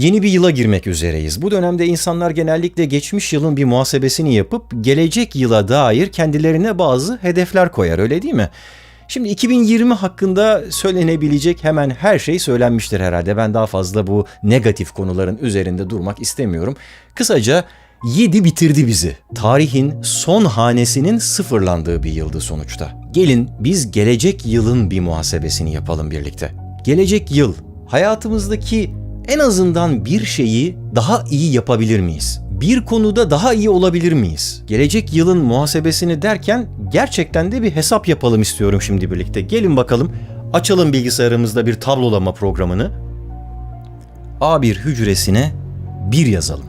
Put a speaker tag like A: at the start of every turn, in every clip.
A: Yeni bir yıla girmek üzereyiz. Bu dönemde insanlar genellikle geçmiş yılın bir muhasebesini yapıp gelecek yıla dair kendilerine bazı hedefler koyar öyle değil mi? Şimdi 2020 hakkında söylenebilecek hemen her şey söylenmiştir herhalde. Ben daha fazla bu negatif konuların üzerinde durmak istemiyorum. Kısaca 7 bitirdi bizi. Tarihin son hanesinin sıfırlandığı bir yıldı sonuçta. Gelin biz gelecek yılın bir muhasebesini yapalım birlikte. Gelecek yıl hayatımızdaki en azından bir şeyi daha iyi yapabilir miyiz? Bir konuda daha iyi olabilir miyiz? Gelecek yılın muhasebesini derken gerçekten de bir hesap yapalım istiyorum şimdi birlikte. Gelin bakalım açalım bilgisayarımızda bir tablolama programını. A1 hücresine 1 yazalım.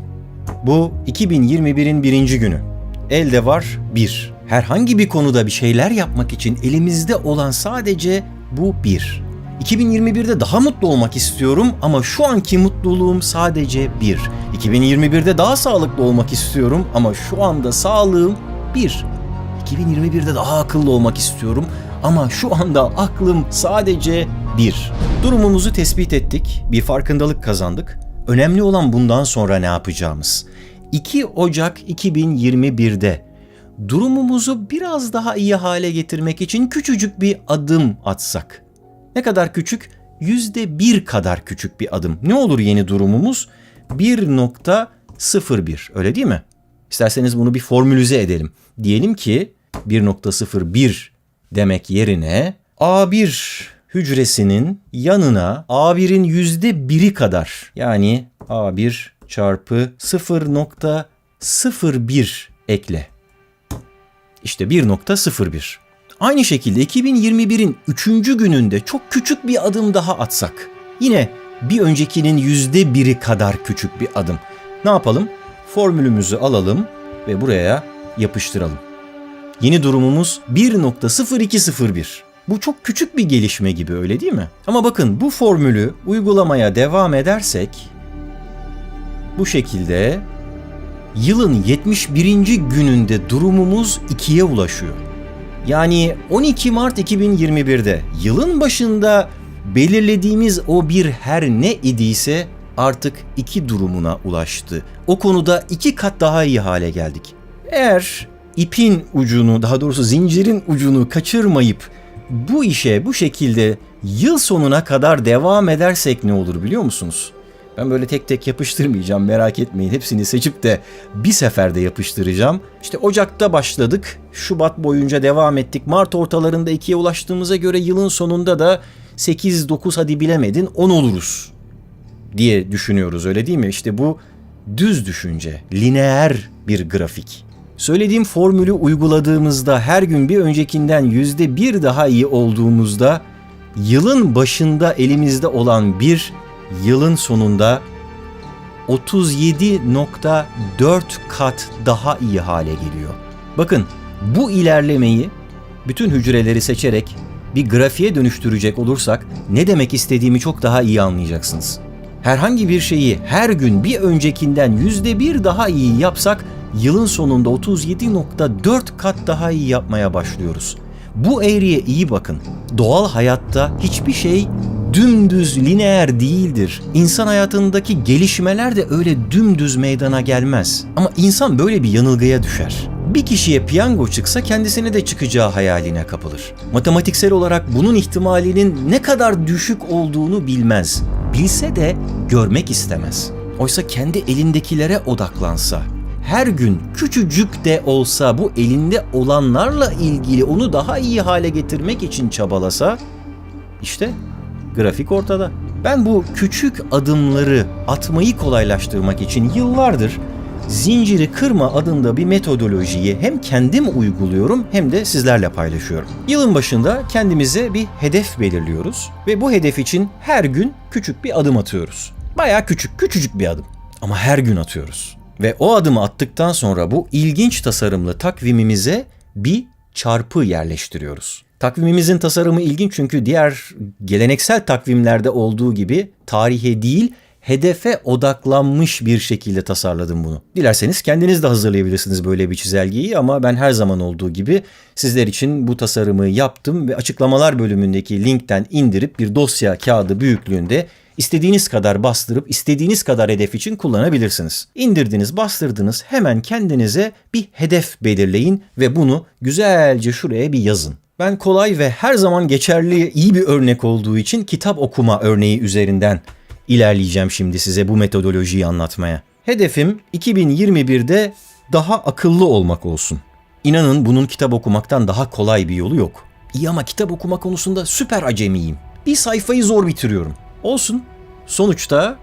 A: Bu 2021'in birinci günü. Elde var 1. Herhangi bir konuda bir şeyler yapmak için elimizde olan sadece bu 1. 2021'de daha mutlu olmak istiyorum ama şu anki mutluluğum sadece 1. 2021'de daha sağlıklı olmak istiyorum ama şu anda sağlığım 1. 2021'de daha akıllı olmak istiyorum ama şu anda aklım sadece 1. Durumumuzu tespit ettik, bir farkındalık kazandık. Önemli olan bundan sonra ne yapacağımız. 2 Ocak 2021'de durumumuzu biraz daha iyi hale getirmek için küçücük bir adım atsak. Ne kadar küçük? Yüzde bir kadar küçük bir adım. Ne olur yeni durumumuz? 1.01 öyle değil mi? İsterseniz bunu bir formülize edelim. Diyelim ki 1.01 demek yerine A1 hücresinin yanına A1'in yüzde biri kadar yani A1 çarpı 0.01 ekle. İşte 1.01. Aynı şekilde 2021'in 3. gününde çok küçük bir adım daha atsak. Yine bir öncekinin yüzde biri kadar küçük bir adım. Ne yapalım? Formülümüzü alalım ve buraya yapıştıralım. Yeni durumumuz 1.0201. Bu çok küçük bir gelişme gibi öyle değil mi? Ama bakın bu formülü uygulamaya devam edersek bu şekilde yılın 71. gününde durumumuz 2'ye ulaşıyor. Yani 12 Mart 2021'de yılın başında belirlediğimiz o bir her ne idiyse artık iki durumuna ulaştı. O konuda iki kat daha iyi hale geldik. Eğer ipin ucunu daha doğrusu zincirin ucunu kaçırmayıp bu işe bu şekilde yıl sonuna kadar devam edersek ne olur biliyor musunuz? Ben böyle tek tek yapıştırmayacağım merak etmeyin. Hepsini seçip de bir seferde yapıştıracağım. İşte Ocak'ta başladık. Şubat boyunca devam ettik. Mart ortalarında 2'ye ulaştığımıza göre yılın sonunda da 8-9 hadi bilemedin 10 oluruz diye düşünüyoruz öyle değil mi? İşte bu düz düşünce, lineer bir grafik. Söylediğim formülü uyguladığımızda her gün bir öncekinden yüzde bir daha iyi olduğumuzda yılın başında elimizde olan bir yılın sonunda 37.4 kat daha iyi hale geliyor. Bakın bu ilerlemeyi bütün hücreleri seçerek bir grafiğe dönüştürecek olursak ne demek istediğimi çok daha iyi anlayacaksınız. Herhangi bir şeyi her gün bir öncekinden yüzde bir daha iyi yapsak yılın sonunda 37.4 kat daha iyi yapmaya başlıyoruz. Bu eğriye iyi bakın. Doğal hayatta hiçbir şey dümdüz lineer değildir. İnsan hayatındaki gelişmeler de öyle dümdüz meydana gelmez. Ama insan böyle bir yanılgıya düşer. Bir kişiye piyango çıksa kendisine de çıkacağı hayaline kapılır. Matematiksel olarak bunun ihtimalinin ne kadar düşük olduğunu bilmez. Bilse de görmek istemez. Oysa kendi elindekilere odaklansa, her gün küçücük de olsa bu elinde olanlarla ilgili onu daha iyi hale getirmek için çabalasa işte grafik ortada. Ben bu küçük adımları atmayı kolaylaştırmak için yıllardır Zinciri Kırma adında bir metodolojiyi hem kendim uyguluyorum hem de sizlerle paylaşıyorum. Yılın başında kendimize bir hedef belirliyoruz ve bu hedef için her gün küçük bir adım atıyoruz. Baya küçük, küçücük bir adım ama her gün atıyoruz. Ve o adımı attıktan sonra bu ilginç tasarımlı takvimimize bir çarpı yerleştiriyoruz. Takvimimizin tasarımı ilginç çünkü diğer geleneksel takvimlerde olduğu gibi tarihe değil hedefe odaklanmış bir şekilde tasarladım bunu. Dilerseniz kendiniz de hazırlayabilirsiniz böyle bir çizelgeyi ama ben her zaman olduğu gibi sizler için bu tasarımı yaptım ve açıklamalar bölümündeki linkten indirip bir dosya kağıdı büyüklüğünde istediğiniz kadar bastırıp istediğiniz kadar hedef için kullanabilirsiniz. İndirdiniz, bastırdınız hemen kendinize bir hedef belirleyin ve bunu güzelce şuraya bir yazın. Ben kolay ve her zaman geçerli iyi bir örnek olduğu için kitap okuma örneği üzerinden ilerleyeceğim şimdi size bu metodolojiyi anlatmaya. Hedefim 2021'de daha akıllı olmak olsun. İnanın bunun kitap okumaktan daha kolay bir yolu yok. İyi ama kitap okuma konusunda süper acemiyim. Bir sayfayı zor bitiriyorum. Olsun. Sonuçta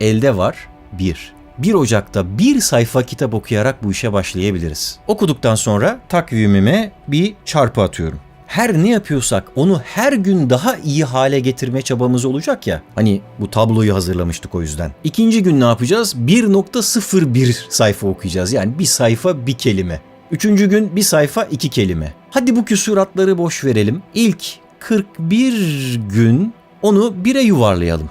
A: elde var bir. 1 Ocak'ta bir sayfa kitap okuyarak bu işe başlayabiliriz. Okuduktan sonra takvimime bir çarpı atıyorum. Her ne yapıyorsak onu her gün daha iyi hale getirme çabamız olacak ya. Hani bu tabloyu hazırlamıştık o yüzden. İkinci gün ne yapacağız? 1.01 sayfa okuyacağız. Yani bir sayfa bir kelime. Üçüncü gün bir sayfa iki kelime. Hadi bu küsuratları boş verelim. İlk 41 gün onu 1'e yuvarlayalım.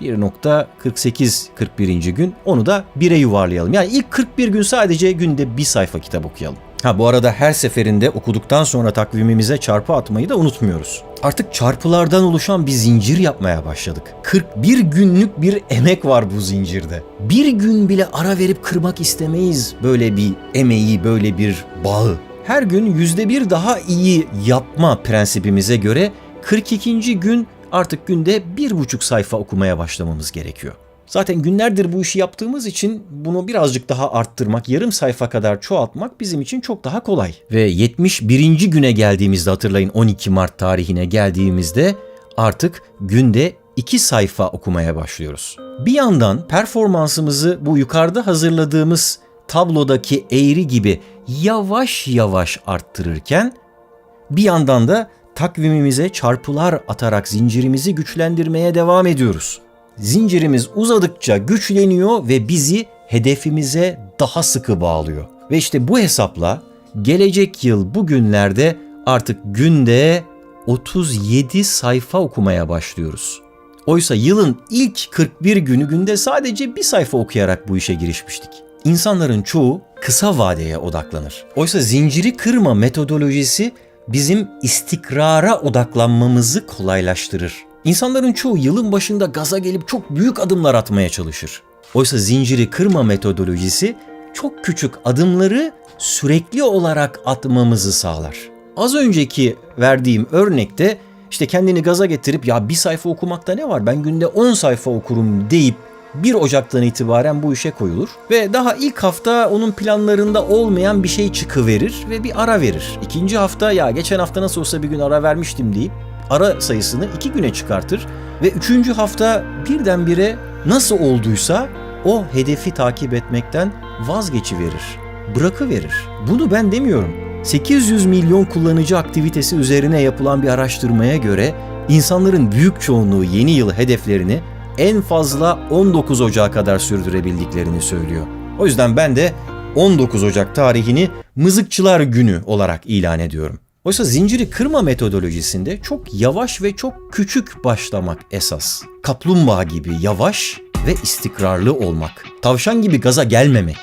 A: 1.48 41. gün onu da 1'e yuvarlayalım. Yani ilk 41 gün sadece günde bir sayfa kitap okuyalım. Ha bu arada her seferinde okuduktan sonra takvimimize çarpı atmayı da unutmuyoruz. Artık çarpılardan oluşan bir zincir yapmaya başladık. 41 günlük bir emek var bu zincirde. Bir gün bile ara verip kırmak istemeyiz böyle bir emeği, böyle bir bağı. Her gün yüzde bir daha iyi yapma prensibimize göre 42. gün artık günde bir buçuk sayfa okumaya başlamamız gerekiyor. Zaten günlerdir bu işi yaptığımız için bunu birazcık daha arttırmak, yarım sayfa kadar çoğaltmak bizim için çok daha kolay. Ve 71. güne geldiğimizde hatırlayın 12 Mart tarihine geldiğimizde artık günde 2 sayfa okumaya başlıyoruz. Bir yandan performansımızı bu yukarıda hazırladığımız tablodaki eğri gibi yavaş yavaş arttırırken bir yandan da takvimimize çarpılar atarak zincirimizi güçlendirmeye devam ediyoruz. Zincirimiz uzadıkça güçleniyor ve bizi hedefimize daha sıkı bağlıyor. Ve işte bu hesapla gelecek yıl bugünlerde artık günde 37 sayfa okumaya başlıyoruz. Oysa yılın ilk 41 günü günde sadece bir sayfa okuyarak bu işe girişmiştik. İnsanların çoğu kısa vadeye odaklanır. Oysa zinciri kırma metodolojisi bizim istikrara odaklanmamızı kolaylaştırır. İnsanların çoğu yılın başında gaza gelip çok büyük adımlar atmaya çalışır. Oysa zinciri kırma metodolojisi çok küçük adımları sürekli olarak atmamızı sağlar. Az önceki verdiğim örnekte işte kendini gaza getirip ya bir sayfa okumakta ne var ben günde 10 sayfa okurum deyip 1 Ocak'tan itibaren bu işe koyulur ve daha ilk hafta onun planlarında olmayan bir şey çıkıverir ve bir ara verir. İkinci hafta ya geçen hafta nasıl olsa bir gün ara vermiştim deyip ara sayısını iki güne çıkartır ve üçüncü hafta birdenbire nasıl olduysa o hedefi takip etmekten vazgeçiverir, bırakıverir. Bunu ben demiyorum. 800 milyon kullanıcı aktivitesi üzerine yapılan bir araştırmaya göre insanların büyük çoğunluğu yeni yıl hedeflerini en fazla 19 Ocak'a kadar sürdürebildiklerini söylüyor. O yüzden ben de 19 Ocak tarihini Mızıkçılar Günü olarak ilan ediyorum. Oysa zinciri kırma metodolojisinde çok yavaş ve çok küçük başlamak esas. Kaplumbağa gibi yavaş ve istikrarlı olmak. Tavşan gibi gaza gelmemek.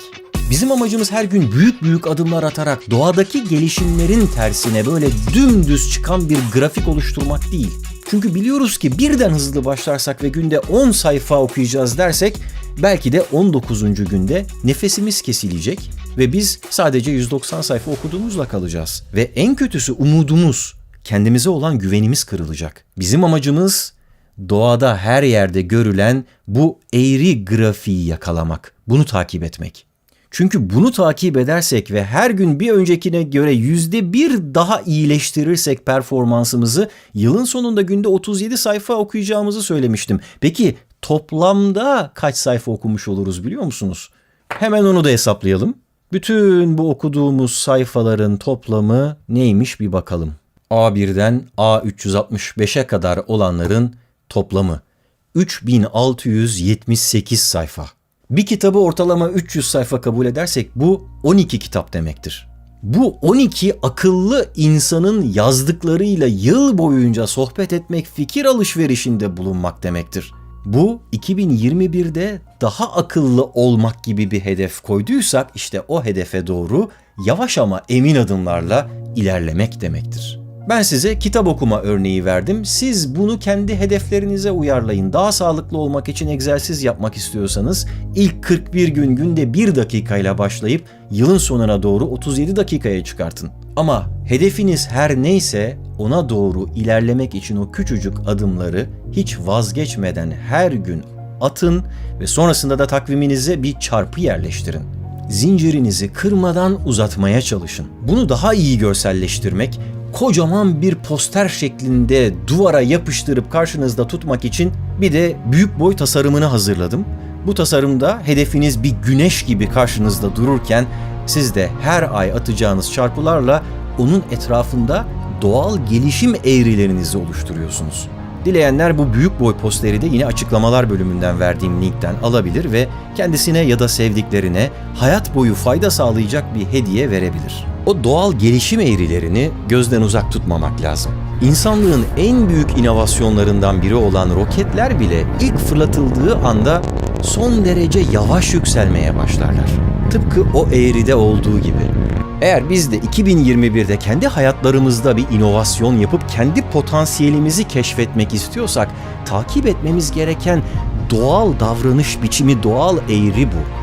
A: Bizim amacımız her gün büyük büyük adımlar atarak doğadaki gelişimlerin tersine böyle dümdüz çıkan bir grafik oluşturmak değil. Çünkü biliyoruz ki birden hızlı başlarsak ve günde 10 sayfa okuyacağız dersek belki de 19. günde nefesimiz kesilecek ve biz sadece 190 sayfa okuduğumuzla kalacağız. Ve en kötüsü umudumuz, kendimize olan güvenimiz kırılacak. Bizim amacımız doğada her yerde görülen bu eğri grafiği yakalamak, bunu takip etmek. Çünkü bunu takip edersek ve her gün bir öncekine göre yüzde bir daha iyileştirirsek performansımızı yılın sonunda günde 37 sayfa okuyacağımızı söylemiştim. Peki toplamda kaç sayfa okumuş oluruz biliyor musunuz? Hemen onu da hesaplayalım. Bütün bu okuduğumuz sayfaların toplamı neymiş bir bakalım. A1'den A365'e kadar olanların toplamı 3678 sayfa. Bir kitabı ortalama 300 sayfa kabul edersek bu 12 kitap demektir. Bu 12 akıllı insanın yazdıklarıyla yıl boyunca sohbet etmek, fikir alışverişinde bulunmak demektir. Bu 2021'de daha akıllı olmak gibi bir hedef koyduysak işte o hedefe doğru yavaş ama emin adımlarla ilerlemek demektir. Ben size kitap okuma örneği verdim. Siz bunu kendi hedeflerinize uyarlayın. Daha sağlıklı olmak için egzersiz yapmak istiyorsanız ilk 41 gün günde 1 dakikayla başlayıp yılın sonuna doğru 37 dakikaya çıkartın. Ama hedefiniz her neyse ona doğru ilerlemek için o küçücük adımları hiç vazgeçmeden her gün atın ve sonrasında da takviminize bir çarpı yerleştirin zincirinizi kırmadan uzatmaya çalışın. Bunu daha iyi görselleştirmek, kocaman bir poster şeklinde duvara yapıştırıp karşınızda tutmak için bir de büyük boy tasarımını hazırladım. Bu tasarımda hedefiniz bir güneş gibi karşınızda dururken siz de her ay atacağınız çarpılarla onun etrafında doğal gelişim eğrilerinizi oluşturuyorsunuz. Dileyenler bu büyük boy posteri de yine açıklamalar bölümünden verdiğim linkten alabilir ve kendisine ya da sevdiklerine hayat boyu fayda sağlayacak bir hediye verebilir. O doğal gelişim eğrilerini gözden uzak tutmamak lazım. İnsanlığın en büyük inovasyonlarından biri olan roketler bile ilk fırlatıldığı anda son derece yavaş yükselmeye başlarlar. Tıpkı o eğride olduğu gibi. Eğer biz de 2021'de kendi hayatlarımızda bir inovasyon yapıp kendi potansiyelimizi keşfetmek istiyorsak takip etmemiz gereken doğal davranış biçimi, doğal eğri bu.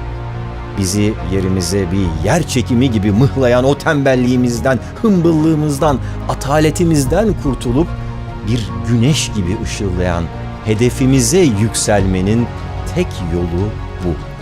A: Bizi yerimize bir yer çekimi gibi mıhlayan o tembelliğimizden, hımbıllığımızdan, ataletimizden kurtulup bir güneş gibi ışıldayan hedefimize yükselmenin tek yolu bu.